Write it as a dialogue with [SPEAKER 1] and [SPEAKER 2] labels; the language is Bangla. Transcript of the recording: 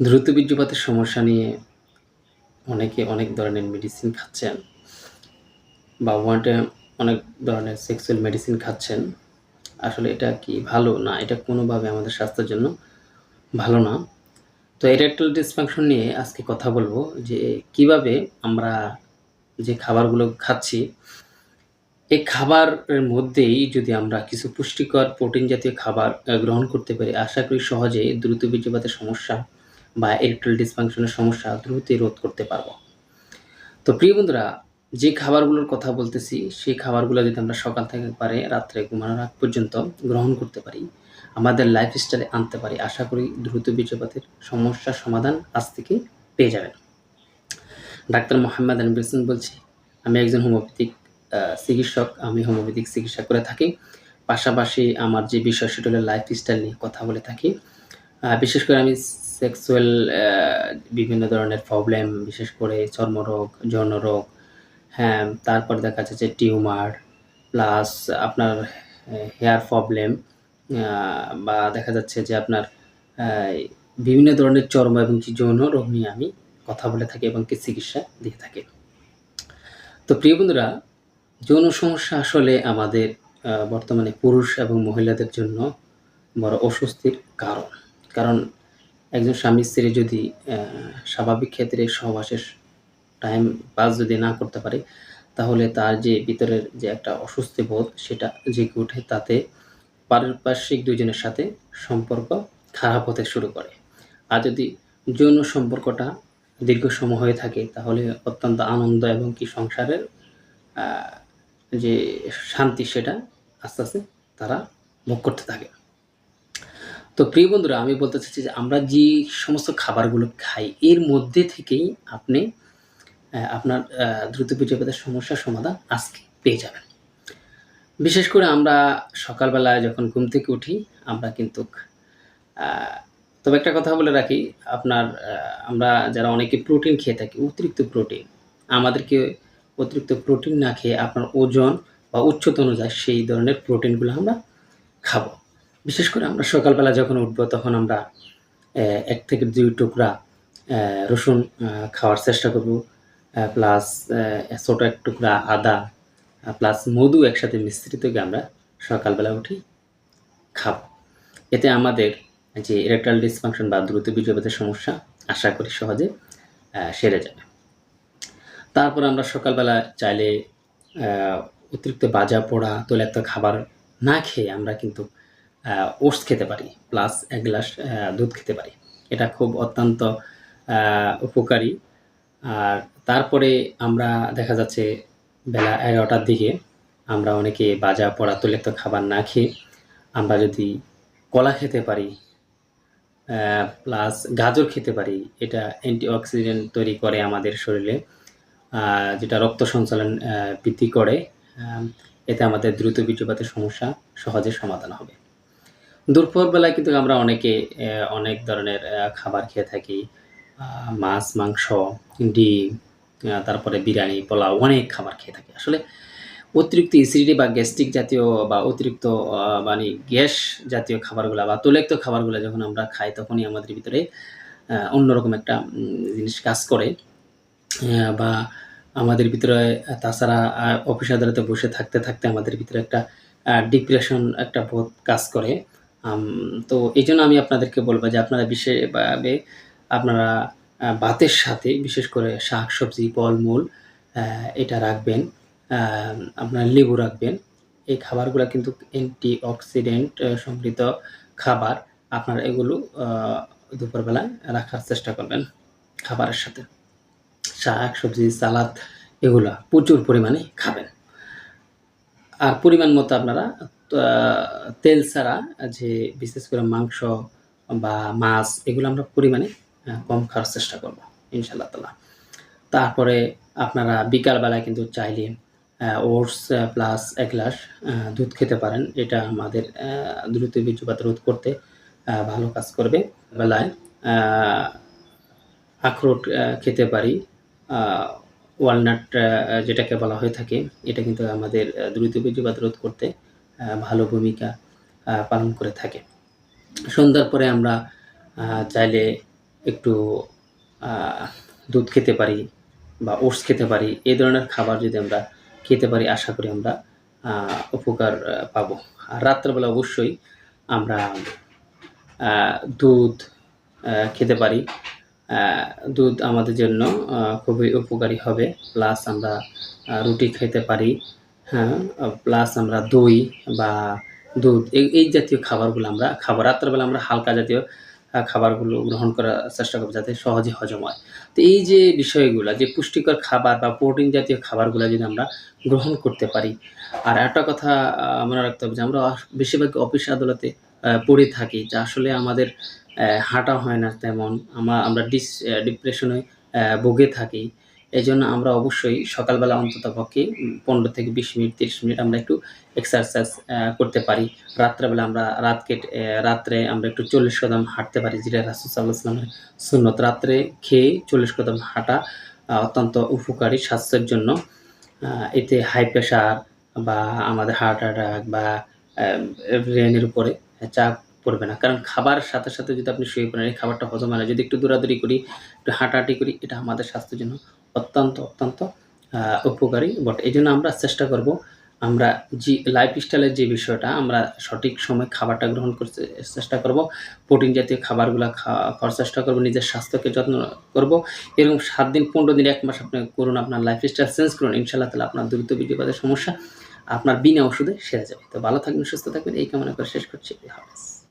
[SPEAKER 1] দ্রুত বীর্যপাতের সমস্যা নিয়ে অনেকে অনেক ধরনের মেডিসিন খাচ্ছেন বা ওয়ান অনেক ধরনের সেক্সুয়াল মেডিসিন খাচ্ছেন। আসলে এটা কি ভালো? না, এটা কোনোভাবে আমাদের স্বাস্থ্যের জন্য ভালো না। তো এরেকটাল ডিসফাংশন নিয়ে আজকে কথা বলব যে কীভাবে আমরা যে খাবারগুলো খাচ্ছি, এই খাবারের মধ্যেই যদি আমরা কিছু পুষ্টিকর প্রোটিন জাতীয় খাবার গ্রহণ করতে পারি, আশা করি সহজে দ্রুত বীর্যপাতের সমস্যা বা এরেকটাল ডিসফাংশনের সমস্যা দ্রুতই রোধ করতে পারব। তো প্রিয় বন্ধুরা, যে খাবারগুলোর কথা বলতেছি, সেই খাবারগুলো যদি আমরা সকাল থেকে পারে রাত্রে ঘুমানোর আগ পর্যন্ত গ্রহণ করতে পারি, আমাদের লাইফস্টাইলে আনতে পারি, আশা করি দ্রুত বীর্যপাতের সমস্যার সমাধান আজ থেকে পেয়ে যাবেন। ডাক্তার মোহাম্মদ আনবির হোসেন বলছি, আমি একজন হোমিওপ্যাথিক চিকিৎসক, আমি হোমিওপ্যাথিক চিকিৎসা করে থাকি। পাশাপাশি আমার যে বিষয় সেটা হলো লাইফস্টাইল নিয়ে কথা বলে থাকি। বিশেষ করে আমি সেক্সুয়াল বিভিন্ন ধরনের প্রবলেম বিশেষ করে চর্মরোগ, যৌনরোগ হ্যাঁ তারপর দেখা যাচ্ছে যে টিউমার প্লাস আপনার হেয়ার প্রবলেম বা দেখা যাচ্ছে যে আপনার বিভিন্ন ধরনের চর্ম এবং কি যৌন রোগ নিয়ে আমি কথা বলে থাকি এবং কি চিকিৎসা দিয়ে থাকি। তো প্রিয় বন্ধুরা, যৌন সমস্যা আসলে আমাদের বর্তমানে পুরুষ এবং মহিলাদের জন্য বড় অস্বস্তির কারণ। কারণ একজন স্বামী স্ত্রী যদি স্বাভাবিক ক্ষেত্রে সহবাসের টাইম পাস যদি না করতে পারে, তাহলে তার যে ভিতরের যে একটা অস্বস্তি বোধ সেটা জেগে ওঠে, তাতে পারিপার্শ্বিক দুজনের সাথে সম্পর্ক খারাপ হতে শুরু করে। আর যদি যৌন সম্পর্কটা দীর্ঘ সময় হয়ে থাকে, তাহলে অত্যন্ত আনন্দ এবং কি সংসারের যে শান্তি সেটা আস্তে আস্তে তারা ভোগ করতে থাকে। তো প্রিয় বন্ধুরা, আমি বলতে চাচ্ছি যে আমরা যে সমস্ত খাবারগুলো খাই, এর মধ্যে থেকেই আপনি আপনার দ্রুত বীর্যপাতের সমস্যার সমাধান আজকে পেয়ে যাবেন। বিশেষ করে আমরা সকালবেলায় যখন ঘুম থেকে উঠি, আমরা কিন্তু তবে একটা কথা বলে রাখি, আপনার আমরা যারা অনেকে প্রোটিন খেয়ে থাকি, অতিরিক্ত প্রোটিন আমাদেরকে অতিরিক্ত প্রোটিন না খেয়ে আপনার ওজন বা উচ্চতা অনুযায়ী সেই ধরনের প্রোটিনগুলো আমরা খাব। বিশেষ করে আমরা সকালবেলা যখন উঠবো, তখন আমরা এক থেকে দুই টুকরা রসুন খাওয়ার চেষ্টা করব। প্লাস ছোটো এক টুকরা আদা প্লাস মধু একসাথে মিশ্রিত আমরা সকালবেলা উঠি খাব। এতে আমাদের যে ইরেকটাল ডিসফাংশন বা দ্রুত বীর্যপাতের সমস্যা আশা করি সহজে সেরে যাবে। তারপর আমরা সকালবেলা চাইলে অতিরিক্ত বাজা পোড়া, তৈলাক্ত খাবার না খেয়ে আমরা কিন্তু ওটস খেতে পারি প্লাস এক গ্লাস দুধ খেতে পারি। এটা খুব অত্যন্ত উপকারী। আর তারপরে আমরা দেখা যাচ্ছে বেলা এগারোটার দিকে আমরা অনেকে বাজা পোড়া তৈলাক্ত খাবার না খেয়ে আমরা যদি কলা খেতে পারি প্লাস গাজর খেতে পারি, এটা অ্যান্টিঅক্সিডেন্ট তৈরি করে আমাদের শরীরে যেটা রক্ত সঞ্চালন বৃদ্ধি করে এতে আমাদের দ্রুত বীর্যপাতের সমস্যা সহজে সমাধান হবে। দুপুর বেলায় কিন্তু আমরা অনেকে অনেক ধরনের খাবার খেয়ে থাকি। মাছ, মাংস, ডিম তারপরে বিরিয়ানি, পোলাও অনেক খাবার খেয়ে থাকি। আসলে অতিরিক্ত অ্যাসিডিটি বা গ্যাস্ট্রিক জাতীয় বা অতিরিক্ত মানে গ্যাস জাতীয় খাবারগুলো বা তৈলাক্ত খাবারগুলো যখন আমরা খাই তখনই আমাদের ভিতরে অন্যরকম একটা জিনিস কাজ করে। বা আমাদের ভিতরে, তাছাড়া অফিস আদালতে বসে থাকতে থাকতে আমাদের ভিতরে একটা ডিপ্রেশন একটা বোধ কাজ করে। তো এই জন্য আমি আপনাদেরকে বলব যে আপনারা বিশেষভাবে আপনারা ভাতের সাথে বিশেষ করে শাক, সবজি, ফলমূল এটা রাখবেন। আপনার লেবু রাখবেন। এই খাবারগুলো কিন্তু অ্যান্টি অক্সিডেন্ট সমৃদ্ধ খাবার। আপনারা এগুলো দুপুরবেলায় রাখার চেষ্টা করবেন খাবারের সাথে। শাক, সবজি, সালাদ, এগুলা প্রচুর পরিমাণে খাবেন। আর পরিমাণ মতো আপনারা তেল ছাড়া যে বিশেষ করে মাংস বা মাছ এগুলো আমরা পরিমাণে কম খাওয়ার চেষ্টা করব ইনশাল্লাহ তালা তারপরে আপনারা বিকালবেলায় কিন্তু চাইলে ওটস প্লাস এক গ্লাস দুধ খেতে পারেন। এটা আমাদের দ্রুত বীর্যপাত রোধ করতে ভালো কাজ করবে। বেলায় আখরোট খেতে পারি ওয়ালনাট যেটাকে বলা হয়ে থাকে, এটা কিন্তু আমাদের দ্রুত বীর্যপাত রোধ করতে ভালো ভূমিকা পালন করে থাকে। সন্ধ্যার পরে আমরা চাইলে একটু দুধ খেতে পারি বা ওটস খেতে পারি এই ধরনের খাবার যদি আমরা খেতে পারি, আশা করি আমরা উপকার পাবো। আর রাত্রেবেলা অবশ্যই আমরা দুধ খেতে পারি। দুধ আমাদের জন্য খুবই উপকারী হবে। প্লাস আমরা রুটি খেতে পারি। হ্যাঁ প্লাস আমরা দই বা দুধ, এই জাতীয় খাবারগুলো আমরা, খাবার রাত্রেবেলা আমরা হালকা জাতীয় খাবারগুলো গ্রহণ করার চেষ্টা করব যাতে সহজে হজম হয়। তো এই যে বিষয়গুলো, যে পুষ্টিকর খাবার বা প্রোটিন জাতীয় খাবারগুলো যদি আমরা গ্রহণ করতে পারি, আর একটা কথা মনে রাখতে হবে যে আমরা বেশিরভাগ অফিস আদালতে পড়ে থাকি, যা আসলে আমাদের হাঁটা হয় না তেমন আমরা ডিস ডিপ্রেশনে ভুগে থাকি। এই জন্য আমরা অবশ্যই সকালবেলা অন্তত পক্ষে পনেরো থেকে বিশ মিনিট, তিরিশ মিনিট আমরা একটু এক্সারসাইজ করতে পারি। রাত্রেবেলা আমরা রাত কেটে রাত্রে আমরা একটু চল্লিশ কদম হাঁটতে পারি, যেটা রাসুসাল্লাহ ইসলামের সুন্নত। রাত্রে খেয়ে চল্লিশ কদম হাঁটা অত্যন্ত উপকারী স্বাস্থ্যের জন্য। এতে হাই প্রেশার বা আমাদের হার্ট অ্যাটাক বা ব্রেনের উপরে চাপ পড়বে না। কারণ খাবার সাথে সাথে যদি আপনি শুয়ে পড়েন, এই খাবারটা হজম হয় না। যদি একটু দৌড়াদৌড়ি করি, একটু হাঁটাহাঁটি করি, এটা আমাদের স্বাস্থ্যের জন্য অত্যন্ত অত্যন্ত উপকারী। বট এই জন্য আমরা চেষ্টা করব আমরা যে লাইফ স্টাইলের যে বিষয়টা, আমরা সঠিক সময় খাবারটা গ্রহণ করতে চেষ্টা করব। প্রোটিন জাতীয় খাবারগুলো খাওয়া খাওয়ার চেষ্টা করব, নিজের স্বাস্থ্যকে যত্ন করব। এরকম সাত দিন, পনেরো দিন, এক মাস আপনি করুন, আপনার লাইফ স্টাইল চেঞ্জ করুন ইনশাল্লাহ তাহলে আপনার দ্রুত বীর্যপাতের সমস্যা আপনার বিনা ওষুধে সেরে যাবে। তো ভালো থাকবেন, সুস্থ থাকবেন, এই কামনা করে শেষ করছি। হাফেজ।